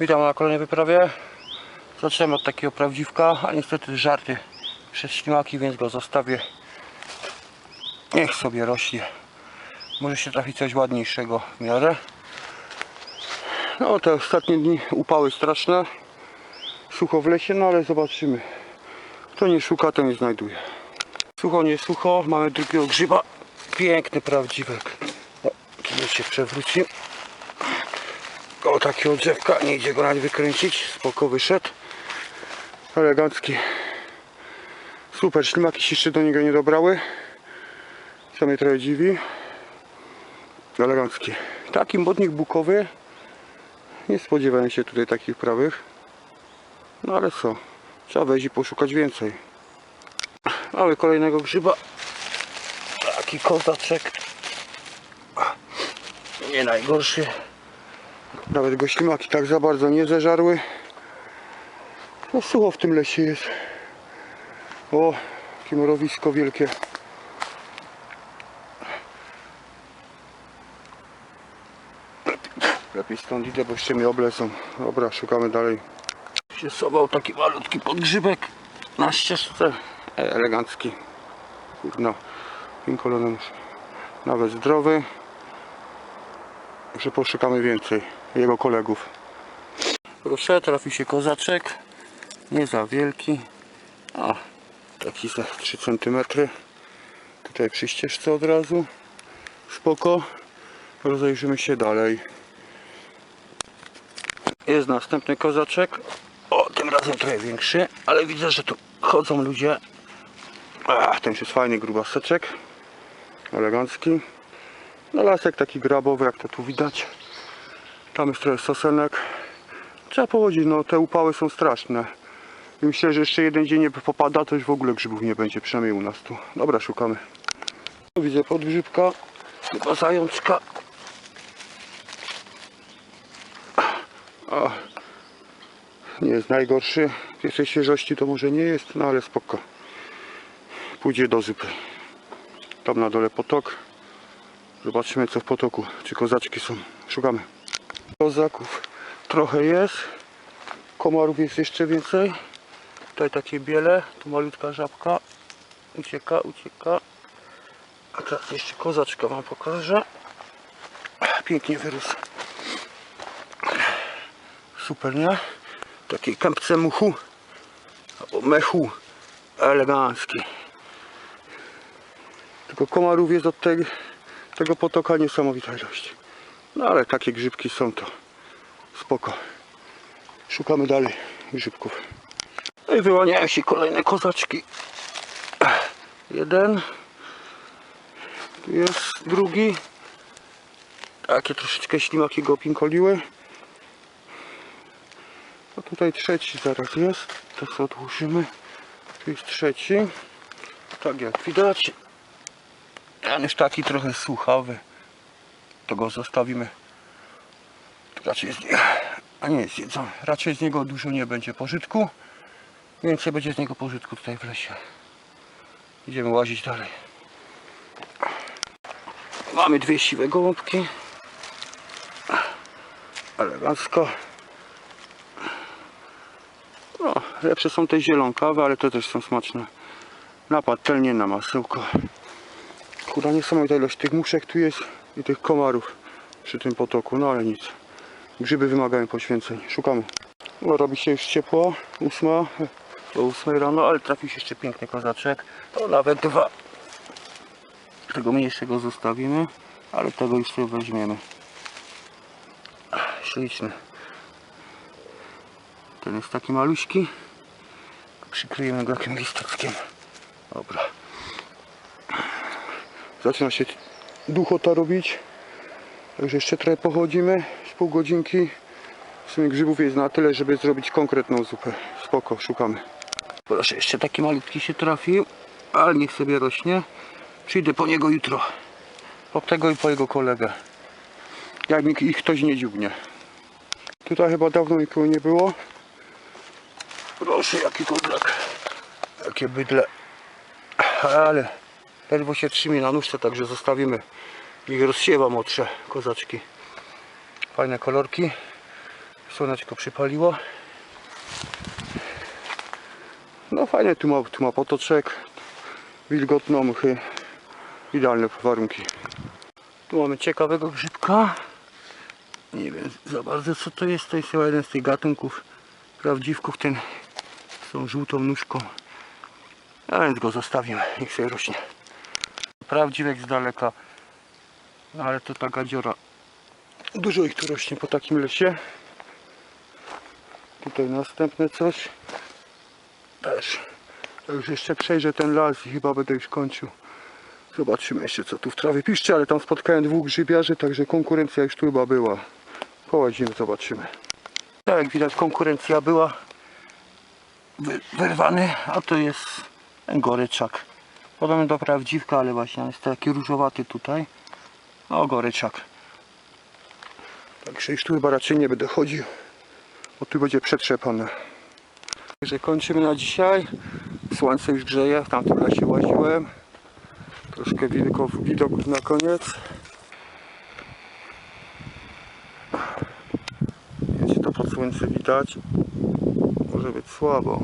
Witam na kolejnej wyprawie. Zacząłem od takiego prawdziwka, a niestety żarty przez ślimaki, więc go zostawię. Niech sobie rośnie. Może się trafi coś ładniejszego w miarę. No te ostatnie dni upały straszne. Sucho w lesie, no ale zobaczymy. Kto nie szuka, to nie znajduje. Sucho, nie sucho. Mamy drugiego grzyba. Piękny prawdziwek. O, tu się przewrócił. O takiego drzewka, nie idzie go nawet wykręcić. Spoko wyszedł. Elegancki. Super, ślimaki się jeszcze do niego nie dobrały. Co mnie trochę dziwi. Elegancki. Taki modnik bukowy. Nie spodziewałem się tutaj takich prawych. No ale co? Trzeba wejść i poszukać więcej. Mamy kolejnego grzyba. Taki kozaczek. Nie najgorszy. Nawet go ślimaki tak za bardzo nie zeżarły. No sucho w tym lesie jest. O, jakie mrowisko wielkie. Lepiej stąd idę, bo jeszcze mnie oblezą. Dobra, szukamy dalej. Się sobał taki malutki podgrzybek na ścieżce. E, elegancki. Kurno, pinkolonem nawet zdrowy. Że poszukamy więcej jego kolegów. Proszę, trafi się kozaczek. Nie za wielki. A, taki za 3 cm. Tutaj przy ścieżce od razu. Spoko. Rozejrzymy się dalej. Jest następny kozaczek. O, tym razem trochę większy, ale widzę, że tu chodzą ludzie. A, ten jest fajny, grubaseczek. Elegancki. No lasek taki grabowy, jak to tu widać. Tam jest sosenek. Trzeba pochodzić, no te upały są straszne. I myślę, że jeszcze jeden dzień nie popada, to już w ogóle grzybów nie będzie, przynajmniej u nas tu. Dobra, szukamy. Widzę podgrzybka, chyba zajączka. O, nie jest najgorszy. Pierwszej świeżości to może nie jest, no ale spoko. Pójdzie do zupy. Tam na dole potok. Zobaczymy co w potoku. Czy kozaczki są. Szukamy. Kozaków trochę jest. Komarów jest jeszcze więcej. Tutaj takie biele. Tu malutka żabka. Ucieka, ucieka. A teraz jeszcze kozaczka wam pokażę. Pięknie wyrósł. Super, nie? Takiej kępce muchu. Albo mechu. Elegancki. Tylko komarów jest od tej, tego potoka niesamowita ilość. No ale takie grzybki są to spoko. Szukamy dalej grzybków. No i wyłaniają się kolejne kozaczki. Jeden. Tu jest drugi. Takie troszeczkę ślimaki go pinkoliły. A tutaj trzeci zaraz jest. To co odłożymy. Tu jest trzeci. Tak jak widać. Ten jest taki trochę słuchawy. To go zostawimy. Raczej z nie... A nie jest jedzony. Raczej z niego dużo nie będzie pożytku. Więcej będzie z niego pożytku tutaj w lesie. Idziemy łazić dalej. Mamy dwie siwe gołąbki. Elegancko. No, lepsze są te zielonkawe, ale te też są smaczne. Na patelnię, na masełko. Kurwa, niesamowita ilość tych muszek tu jest i tych komarów przy tym potoku, no ale nic. Grzyby wymagają poświęceń. Szukamy. No, robi się już ciepło, ósma, do ósmej rano, ale trafił się jeszcze piękny kozaczek. To nawet dwa. Tego mniejszego zostawimy, ale tego już sobie weźmiemy. Śliczny. Ten jest taki maluśki. Przykryjemy go jakimś listeczkiem. Dobra. Zaczyna się duchota robić. Także jeszcze trochę pochodzimy. Z pół godzinki. W sumie grzybów jest na tyle, żeby zrobić konkretną zupę. Spoko, szukamy. Proszę, jeszcze taki malutki się trafił. Ale niech sobie rośnie. Przyjdę po niego jutro. Po tego i po jego kolegę. Jak mi ich ktoś nie dziubnie. Tutaj chyba dawno nikogo nie było. Proszę, jaki kodlak. Jakie bydle. Ale ledwo się trzymi na nóżce, także zostawimy. Ich rozsiewa młodsze kozaczki. Fajne kolorki. Słoneczko przypaliło. No fajnie, tu ma, tu ma potoczek. Wilgotno, mchy. Idealne warunki. Tu mamy ciekawego grzybka. Nie wiem za bardzo co to jest. To jest chyba jeden z tych gatunków prawdziwków. Ten z tą żółtą nóżką. A więc go zostawimy. Niech sobie rośnie. Prawdziwek z daleka. No ale to taka dziura. Dużo ich tu rośnie po takim lesie. Tutaj następne coś. Też. To już jeszcze przejrzę ten las i chyba będę już kończył. Zobaczymy jeszcze co tu w trawie piszczy, ale tam spotkałem dwóch grzybiarzy, także konkurencja już tu chyba była. Połazimy, zobaczymy. Tak jak widać konkurencja była. Wy, wyrwany, a to jest goryczak. Podobny do prawdziwka, ale właśnie jest taki różowaty tutaj. No goryczak. Także już tu chyba raczej nie będę chodził, bo tu będzie przetrzepane. Także kończymy na dzisiaj. Słońce już grzeje, w tamtym lesie łaziłem. Troszkę widoków, widoków na koniec. Jeśli to pod słońce widać, może być słabo.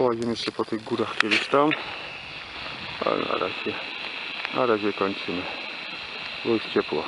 Trochę połazimy jeszcze po tych górach kiedyś tam. Ale na razie, na razie kończymy. Bo już ciepło.